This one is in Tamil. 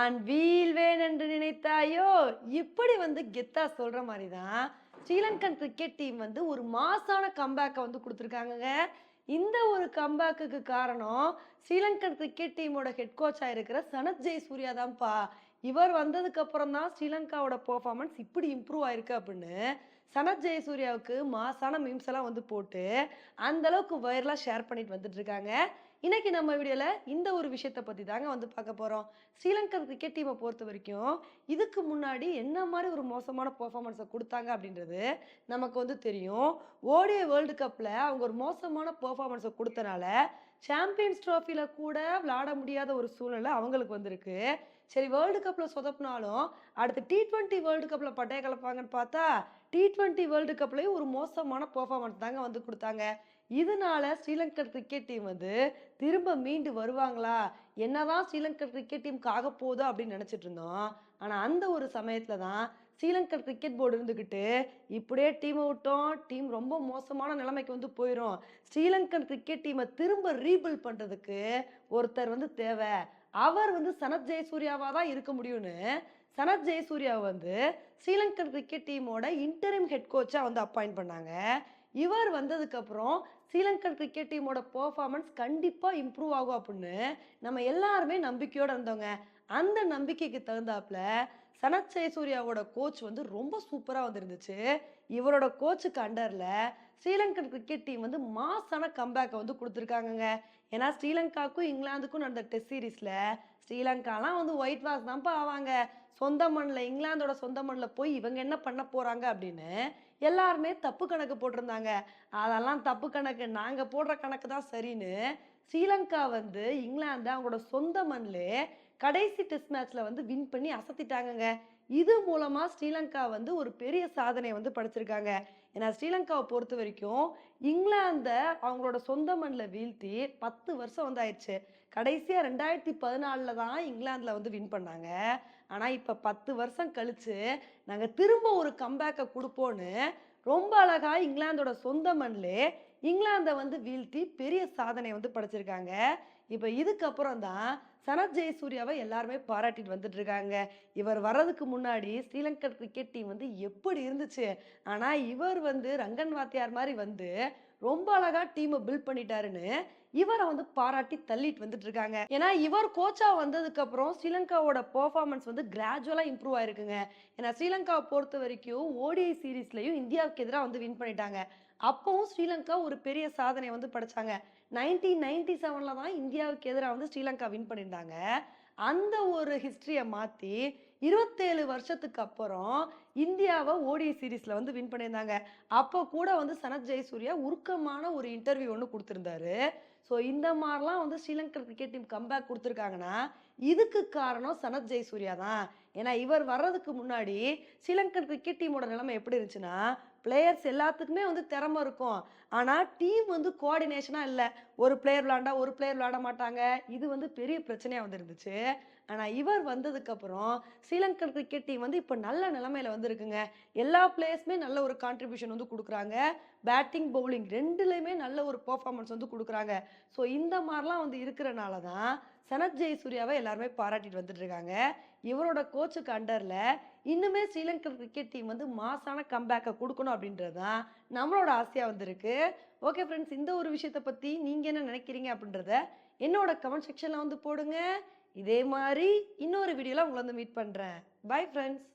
நான் வீழ்வேன் என்று நினைத்தாயோ? இப்படி வந்து கெத்தா சொல்ற மாதிரி தான் ஸ்ரீலங்கன் கிரிக்கெட் டீம் வந்து ஒரு மாசான கம்பேக்கை வந்து கொடுத்துருக்காங்கங்க. இந்த ஒரு கம்பேக்குக்கு காரணம் ஸ்ரீலங்கன் கிரிக்கெட் டீமோட ஹெட் கோச்சாக இருக்கிற சனத் ஜெயசூர்யா தான்ப்பா. இவர் வந்ததுக்கு அப்புறம் தான் ஸ்ரீலங்காவோட பெர்ஃபார்மன்ஸ் இப்படி இம்ப்ரூவ் ஆயிருக்கு அப்படின்னு சனத் ஜெயசூர்யாவுக்கு மாசான மீம்ஸ் எல்லாம் வந்து போட்டு அந்த அளவுக்கு வைரலாக ஷேர் பண்ணிட்டு வந்துட்டு இருக்காங்க. இன்னைக்கு நம்ம வீடியோல இந்த ஒரு விஷயத்தை பத்தி தாங்க வந்து பார்க்க போறோம். ஸ்ரீலங்கன் கிரிக்கெட் டீமை பொறுத்த வரைக்கும் இதுக்கு முன்னாடி என்ன மாதிரி ஒரு மோசமான பர்ஃபார்மன்ஸை கொடுத்தாங்க அப்படின்றது நமக்கு வந்து தெரியும். ஓடிய வேர்ல்டு கப்பில் அவங்க ஒரு மோசமான பர்ஃபார்மன்ஸை கொடுத்தனால சாம்பியன்ஸ் ட்ராஃபியில் கூட விளாட முடியாத ஒரு சூழ்நிலை அவங்களுக்கு வந்திருக்கு. சரி வேர்ல்டு கப்பில் சொதப்பினாலும் அடுத்து டி ட்வெண்ட்டி வேர்ல்டு கப்பில் பட்டைய கலப்பாங்கன்னு பார்த்தா டி ட்வெண்ட்டி வேர்ல்டு கப்லேயும் ஒரு மோசமான பர்ஃபார்மன்ஸ் தாங்க வந்து கொடுத்தாங்க. இதனால ஸ்ரீலங்கர் கிரிக்கெட் டீம் வந்து திரும்ப மீண்டு வருவாங்களா? என்னதான் ஸ்ரீலங்கன் கிரிக்கெட் டீமுக்கு ஆக போகுதோ அப்படின்னு நினச்சிட்டு இருந்தோம். ஆனால் அந்த ஒரு சமயத்தில் தான் ஸ்ரீலங்கர் கிரிக்கெட் போர்டு இருந்துக்கிட்டு இப்படியே டீமை விட்டோம். டீம் ரொம்ப மோசமான நிலைமைக்கு வந்து போயிடும் ஸ்ரீலங்கன் கிரிக்கெட் டீமை திரும்ப ரீபில்ட் பண்ணுறதுக்கு ஒருத்தர் வந்து தேவை. அவர் வந்து சனத் ஜெயசூர்யாவாக தான் இருக்க முடியும்னு சனத் ஜெயசூர்யா வந்து ஸ்ரீலங்கன் கிரிக்கெட் டீமோட இன்டரிம் ஹெட் கோச்சாக வந்து அப்பாயிண்ட் பண்ணாங்க. இவர் வந்ததுக்கப்புறம் ஸ்ரீலங்கன் கிரிக்கெட் டீமோட பெர்ஃபார்மன்ஸ் கண்டிப்பாக இம்ப்ரூவ் ஆகும் அப்படின்னு நம்ம எல்லாருமே நம்பிக்கையோடு இருந்தோங்க. அந்த நம்பிக்கைக்கு தகுந்தாப்புல சனத் ஜெயசூர்யாவோட கோச் வந்து ரொம்ப சூப்பராக வந்துருந்துச்சு. இவரோட கோச்சுக்கு அண்டரில் ஸ்ரீலங்கன் கிரிக்கெட் டீம் வந்து மாசான கம்பேக்கை வந்து கொடுத்துருக்காங்கங்க. ஏன்னா ஸ்ரீலங்காவுக்கும் இங்கிலாந்துக்கும் நடந்த டெஸ்ட் சீரீஸில் ஸ்ரீலங்காலாம் வந்து ஒயிட் வாஷ் தான்ப்பா ஆவாங்க. சொந்த மண்ணில் இங்கிலாந்தோட சொந்த மண்ணில் போய் இவங்க என்ன பண்ண போகிறாங்க அப்படின்னு எல்லாருமே தப்பு கணக்கு போட்டிருந்தாங்க. அதெல்லாம் தப்பு கணக்கு நாங்கள் போடுற கணக்கு தான் சரின்னு ஸ்ரீலங்கா வந்து இங்கிலாந்து அவங்களோட சொந்த மண்ணிலே கடைசி டெஸ்ட் மேட்ச்ல வந்து வின் பண்ணி அசத்திட்டாங்கங்க. இது மூலமா ஸ்ரீலங்கா வந்து ஒரு பெரிய சாதனை வந்து படைச்சிருக்காங்க. ஏன்னா ஸ்ரீலங்காவை பொறுத்த வரைக்கும் இங்கிலாந்தை அவங்களோட சொந்த மண்ணில் வீழ்த்தி பத்து வருஷம் வந்து ஆயிடுச்சு. கடைசியாக ரெண்டாயிரத்தி பதினாலில் தான் இங்கிலாந்தில் வந்து வின் பண்ணாங்க. ஆனால் இப்போ பத்து வருஷம் கழித்து நாங்கள் திரும்ப ஒரு கம்பேக்கை கொடுப்போன்னு ரொம்ப அழகாக இங்கிலாந்தோட சொந்த மண்ணிலே இங்கிலாந்தை வந்து வீழ்த்தி பெரிய சாதனை வந்து படைச்சிருக்காங்க. இப்போ இதுக்கப்புறம் தான் சனத் ஜெயசூர்யாவை எல்லாருமே பாராட்டிட்டு வந்துட்டு இருக்காங்க இவர் வர்றதுக்கு முன்னாடி ஸ்ரீலங்கா கிரிக்கெட் டீம் வந்து எப்படி இருந்துச்சு? ஆனால் இவர் வந்து ரங்கன் வாத்தியார் மாதிரி வந்து ரொம்ப அழகா டீமை பில்ட் பண்ணிட்டாருன்னு இவரை வந்து பாராட்டி தள்ளிட்டு வந்துட்டு இருக்காங்க ஏன்னா இவர் கோச்சா வந்ததுக்கு அப்புறம் ஸ்ரீலங்காவோட பெர்ஃபார்மன்ஸ் வந்து கிராஜுவலா இம்ப்ரூவ் ஆயிருக்குங்க. ஏன்னா ஸ்ரீலங்காவை பொறுத்த வரைக்கும் ஓடிஐ சீரீஸ்லயும் இந்தியாவுக்கு எதிராக வந்து வின் பண்ணிட்டாங்க. அப்பவும் ஸ்ரீலங்கா ஒரு பெரிய சாதனை வந்து படைச்சாங்க. நைன்டீன் நைன்டி செவன்ல தான் இந்தியாவுக்கு எதிராக வந்து ஸ்ரீலங்கா வின் பண்ணியிருந்தாங்க. அந்த ஒரு ஹிஸ்ட்ரியை மாற்றி இருபத்தேழு வருஷத்துக்கு அப்புறம் இந்தியாவை ஓடிஐ சீரீஸில் வந்து வின் பண்ணியிருந்தாங்க. அப்போ கூட வந்து சனத் ஜெயசூர்யா உருக்கமான ஒரு இன்டர்வியூ ஒன்று கொடுத்துருந்தாரு. ஸோ இந்த மாதிரிலாம் வந்து ஸ்ரீலங்கா கிரிக்கெட் டீம் கம்பேக் கொடுத்துருக்காங்கன்னா இதுக்கு காரணம் சனத் ஜெயசூர்யா தான். ஏன்னா இவர் வர்றதுக்கு முன்னாடி ஸ்ரீலங்கன் கிரிக்கெட் டீமோட நிலைமை எப்படி இருந்துச்சுன்னா பிளேயர்ஸ் எல்லாத்துக்குமே வந்து திறமை இருக்கும். ஆனால் டீம் வந்து கோஆர்டினேஷனாக இல்லை. ஒரு பிளேயர் விளாண்டா ஒரு பிளேயர் விளாட மாட்டாங்க. இது வந்து பெரிய பிரச்சனையாக வந்துருந்துச்சு. ஆனால் இவர் வந்ததுக்கப்புறம் ஸ்ரீலங்கன் கிரிக்கெட் டீம் வந்து இப்போ நல்ல நிலமையில வந்துருக்குங்க. எல்லா பிளேயர்ஸுமே நல்ல ஒரு கான்ட்ரிபியூஷன் வந்து கொடுக்குறாங்க. பேட்டிங் பவுலிங் ரெண்டுலேயுமே நல்ல ஒரு பர்ஃபார்மன்ஸ் வந்து கொடுக்குறாங்க. ஸோ இந்த மாதிரிலாம் வந்து இருக்கிறனால தான் சனத் ஜெயசூர்யாவை எல்லாருமே பாராட்டிட்டு வந்துட்டு இருக்காங்க. இவரோட கோச்சுக்கு அண்டரில் இன்னுமே ஸ்ரீலங்கா கிரிக்கெட் டீம் வந்து மாசான கம்பேக்கை கொடுக்கணும் அப்படின்றது தான் நம்மளோட ஆசையாக வந்திருக்கு. ஓகே ஃப்ரெண்ட்ஸ் இந்த ஒரு விஷயத்தை பற்றி நீங்கள் என்ன நினைக்கிறீங்க அப்படின்றத என்னோட கமெண்ட் செக்ஷனில் வந்து போடுங்க. இதே மாதிரி இன்னொரு வீடியோவில் உங்களை வந்து மீட் பண்ணுறேன் பை ஃப்ரெண்ட்ஸ்